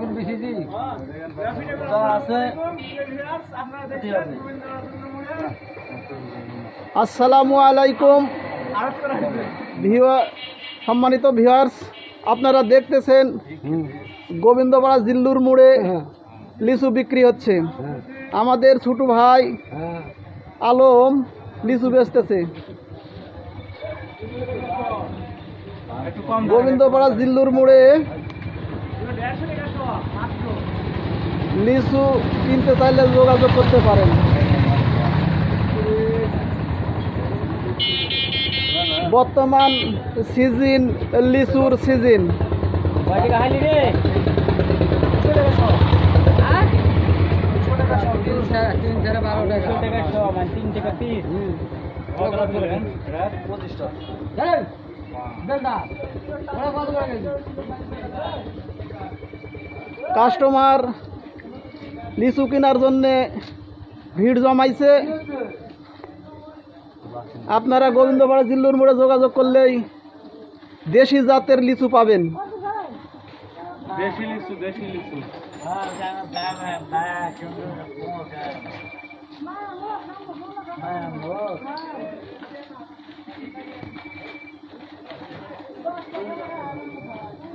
করে বেশি আছে আসসালামু আলাইকুম। সম্মানিত ভিউয়ার্স, আপনারা দেখতেছেন গোবিন্দপাড়া জিল্লুর মোড়ে লিচু বিক্রি হচ্ছে। আমাদের ছোট ভাই আলম লিচু বেচতেছে। গোবিন্দপাড়া জিল্লুর মোড়ে লিচু কিনতে চাইলে যোগাযোগ করতে পারেন বর্তমান সিজন লিচুর সিজন টাকা টাকা টাকা মানে? কাস্টমার লিচু কেনার জন্যে ভিড় জমাইছে আপনারা গোবিন্দপাড়া জিল্লুর মোড়ে যোগাযোগ করলেই দেশি জাতের লিচু পাবেন দেশি লিচু দেশি লিচু কটা